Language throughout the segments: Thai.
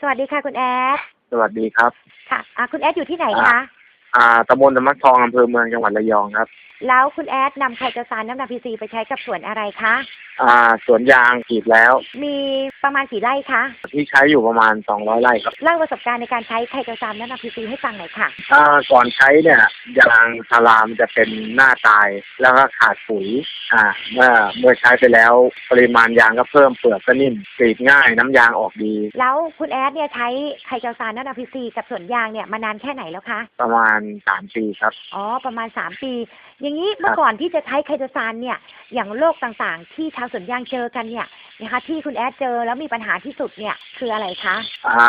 สวัสดีค่ะคุณแอด สวัสดีครับ ค่ะอ่าคุณแอดอยู่ที่ไหนคะ อ่าตำบลธรรมะทองอำเภอเมืองจังหวัดระยองครับ แล้วคุณแอดนำไคโตซานน้ำดำพีซีไปใช้กับสวนอะไรคะ อ่าสวนยางกรีดแล้ว มีประมาณกี่ไร่คะที่ใช้อยู่ประมาณ 200ไร่ครับ เล่าประสบการณ์ในการใช้ไคโตซานน้ำดำพีซีให้ฟังหน่อยค่ะ อ่าก่อนใช้เนี่ยยางพารามนจะเป็นหน้าตายแล้วก็ขาดปุ๋ยอ่าเมื่อเมื่อใช้ไปแล้วปริมาณยางก็เพิ่มเปลือกก็นิ่มกรีดง่ายน้ำยางออกดี แล้วคุณแอดเนี่ยใช้ไคโตซานน้ำดำพีซีกับสวนยางเนี่ยมานานแค่ไหนแล้วคะ ประมาณ3ปีครับ อ๋อ ประมาณสามปี อย่างนี้เมื่อก่อนที่จะใช้ไคโตซานเนี่ย อย่างโรคต่างๆ ที่ชาวสวนยางเจอกันเนี่ยนะคะที่คุณแอดเจอแล้วมีปัญหาที่สุดเนี่ยคืออะไรคะ อ่า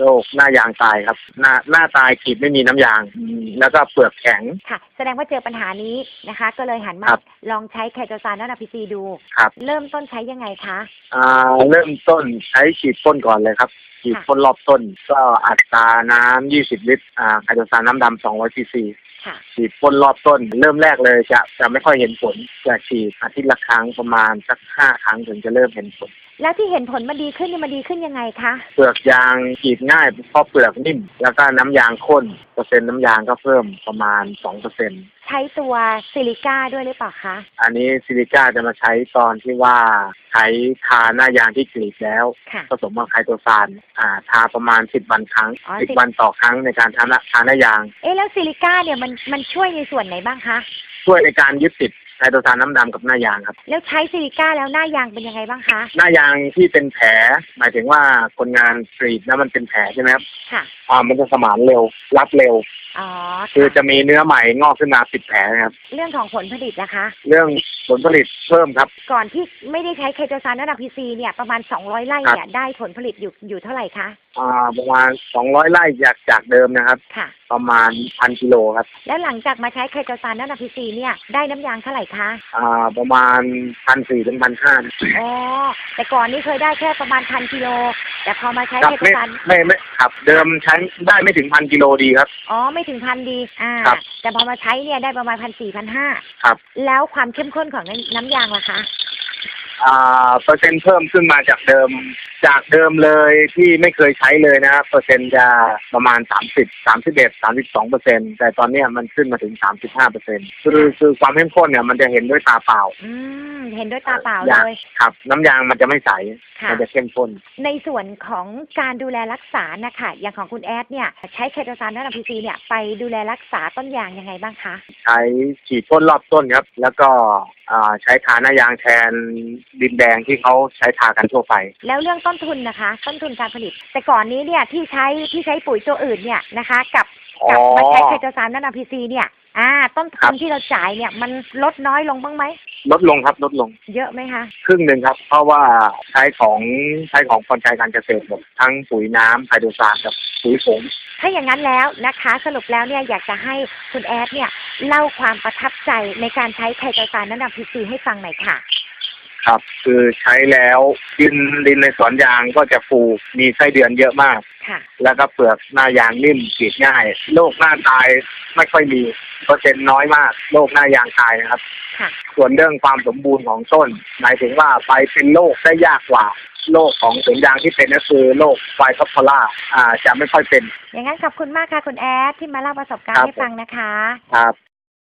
โรคหน้ายางตายครับ หน้าหน้าตายกรีดไม่มีน้ำยางอืมแล้วก็เปลือกแข็ง ค่ะ แสดงว่าเจอปัญหานี้นะคะ ก็เลยหันมาครับลองใช้ไคโตซานน้ำดำพีซีดู ครับ เริ่มต้นใช้ยังไงคะ อ่า เริ่มต้นใช้ฉีดพ่นก่อนเลยครับฉีดพ่นรอบต้น ก็อัตราน้ำ20ลิตรอ่าไคโตซานน้ำดำ200ซีซีค่ะฉีดพ่นรอบต้น เริ่มแรกเลยจะจะไม่ค่อยเห็นผลจะฉีดอาทิตย์ละครั้งประมาณสักห้าครั้งถึงจะเริ่มเห็นผล แล้วที่เห็นผลมันดีขึ้นเนี่ยมันดีขึ้นยังไงคะ เปลือกยางฉีดง่ายเพราะเปลือกนิ่ม แล้วก็น้ำยางข้นเปอร์เซ็นต์น้ำยางก็เพิ่มประมาณ2เปอร์เซ็นต์ใช้ตัวซิลิก้าด้วยหรือเปล่าคะ อันนี้ซิลิก้าจะมาใช้ตอนที่ว่าใช้ทาหน้ายางที่กรีดแล้วค่ะผสมกับไคโตซานอ่าทาประมาณสิบวันครั้งอ๋อสิบ10 วันต่อครั้งในการทาหน้าทาหน้ายาง เอ๊ะแล้วซิลิก้าเนี่ยมันมันช่วยในส่วนไหนบ้างคะ ช่วยในการยึดติด ไคโตซานน้ำดำกับหน้ายางครับ แล้วใช้ซิลิก้าแล้วหน้ายางเป็นยังไงบ้างคะ หน้ายางที่เป็นแผลหมายถึงว่าคนงานกรีดแล้วมันเป็นแผลใช่ไหมครับค่ะ อ่ามันจะสมานเร็วรับเร็ว อ๋อคือจะมีเนื้อใหม่งอกขึ้นมาปิดแผลนะครับ เรื่องของผลผลิตนะคะ เรื่องผลผลิตเพิ่มครับ ก่อนที่ไม่ได้ใช้ไคโตซานน้ำดำพีซีเนี่ยประมาณ200ไร่เนี่ยได้ผลผลิตอยู่อยู่เท่าไหร่คะอ่าประมาณสองร้อยไร่จากจากเดิมนะครับ ค่ะ ประมาณพันกิโลครับ แล้วหลังจากมาใช้ไคโตซานน้ำดำพีซีเนี่ยได้น้ำยางเท่าไหร่คะอ่าประมาณพันสี่ถึงพันห้าอ๋อแต่ก่อนนี่เคยได้แค่ประมาณพันกิโลแต่พอมาใช้ครับไคโตไม่ซานไม่ไม่ครับ เดิมใช้ได้ไม่ถึงพันกิโลดีครับอ๋อไม่ถึงพันดีอ่า ครับแต่พอมาใช้เนี่ยได้ประมาณพันสี่พันห้าครับ แล้วความเข้มข้นของน้ำน้ำยางล่ะคะ อ่าเปอร์เซ็นต์เพิ่มขึ้นมาจากเดิมจากเดิมเลยที่ไม่เคยใช้เลยนะครับเปอร์เซ็นต์จะประมาณสามสิบสามสิบเอ็ดสามสิบสองเปอร์เซ็นต์แต่ตอนเนี้ยมันขึ้นมาถึงสามสิบห้าเปอร์เซ็นต์คือคือความเข้มข้นเนี่ยมันจะเห็นด้วยตาเปล่า อืมเห็นด้วยตาเปล่าอยางเลยครับ น้ำยางมันจะไม่ใส ค่ะ มันจะเข้มข้น ในส่วนของการดูแลรักษานะคะอย่างของคุณแอดเนี่ยใช้ไคโตซานน้ำดำพีซีเนี่ยไปดูแลรักษาต้นยางยังไงบ้างคะใช้ฉีดพ่นรอบต้นครับ แล้วก็อ่าใช้ทาหน้ายางแทนดินแดงที่เขาใช้ทากันทั่วไป แล้วเรื่องต้นทุนนะคะ ต้นทุนการผลิต แต่ก่อนนี้เนี่ยที่ใช้ที่ใช้ปุ๋ยตัวอื่นเนี่ยนะคะ กับอ๋อกับมาใช้ไคโตซานน้ำดำพีซีเนี่ยอ่า ต้นครัทุนบที่เราจ่ายเนี่ยมันลดน้อยลงบ้างไหมลดลงครับลดลง เยอะไหมคะครึ่งหนึ่งครับ เพราะว่าใช้ของใช้ของคนใช้การเกษตรหมดทั้งปุ๋ยน้ำไฮโดรซานกับปุ๋ยผงถ้าอย่างนั้นแล้วนะคะ สรุปแล้วเนี่ยอยากจะให้คุณแอดเนี่ยเล่าความประทับใจในการใช้ไคโตซานน้ำดำพีซีให้ฟังหน่อยค่ะ ครับ คือใช้แล้วดินดินในสวนยางก็จะฟูมีไส้เดือนเยอะมาก ค่ะ แล้วก็เปลือกหน้ายางนิ่มกรีดง่ายโรคหน้าตายไม่ค่อยมีเปอร์เซ็นต์น้อยมากโรคหน้ายางตายนะครับ ค่ะ ส่วนเรื่องความสมบูรณ์ของต้น หมายถึงว่าไปเป็นโรคได้ยากกว่าโรคของสวนยางที่เป็นก็คือโรคไฟคอปพล่าอ่าจะไม่ค่อยเป็น อย่างนั้นขอบคุณมากค่ะคุณแอดที่มาเล่าประสบการครัณ์บให้ฟังนะคะ ครับ